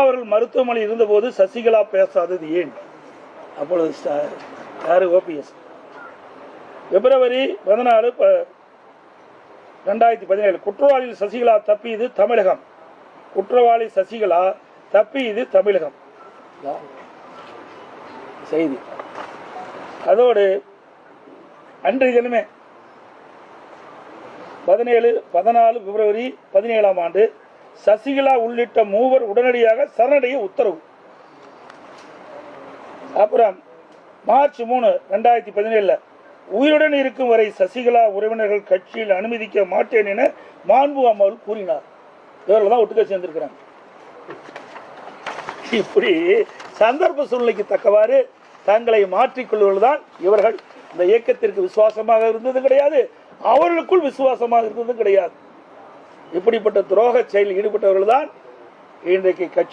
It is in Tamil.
அவர்கள் மருத்துவமனை இருந்தபோது சசிகலா பேசாதது ஏன்? அப்பொழுது ச- யாரு? ஓபிஎஸ். பிப்ரவரி பதினாலு ப- ரெண்டாயிரத்தி பதினேழு. குற்றவாளியில் சசிகலா தப்பியது தமிழகம். குற்றவாளி சசிகலா தப்பியது தமிழகம். செய்தி. அதோடு அன்றைய தினமே பதினேழு பதினாலு பிப்ரவரி பதினேழாம் ஆண்டு சசிகலா உள்ளிட்ட மூவர் உடனடியாக சரணடைய உத்தரவு. அப்புறம் மார்ச் மூணு ரெண்டாயிரத்தி பதினேழுல உயிருடன் இருக்கும் வரை சசிகலா உறவினர்கள் கட்சியில் அனுமதிக்க மாட்டேன் என மாண்பு அம்மாள் கூறினார். இவர்கள் தான் ஒட்டுக்க சேர்ந்திருக்கிறாங்க. இப்படி சந்தர்ப்ப சூழ்நிலைக்கு தக்கவாறு தங்களை மாற்றிக்கொள்வர்கள் தான் இவர்கள். இந்த இயக்கத்திற்கு விசுவாசமாக இருந்ததும் கிடையாது அவர்களுக்குள் விசுவாசமாக இருந்ததும் கிடையாது. இப்படிப்பட்ட துரோக செயலில் ஈடுபட்டவர்கள் தான் இன்றைக்கு கட்சி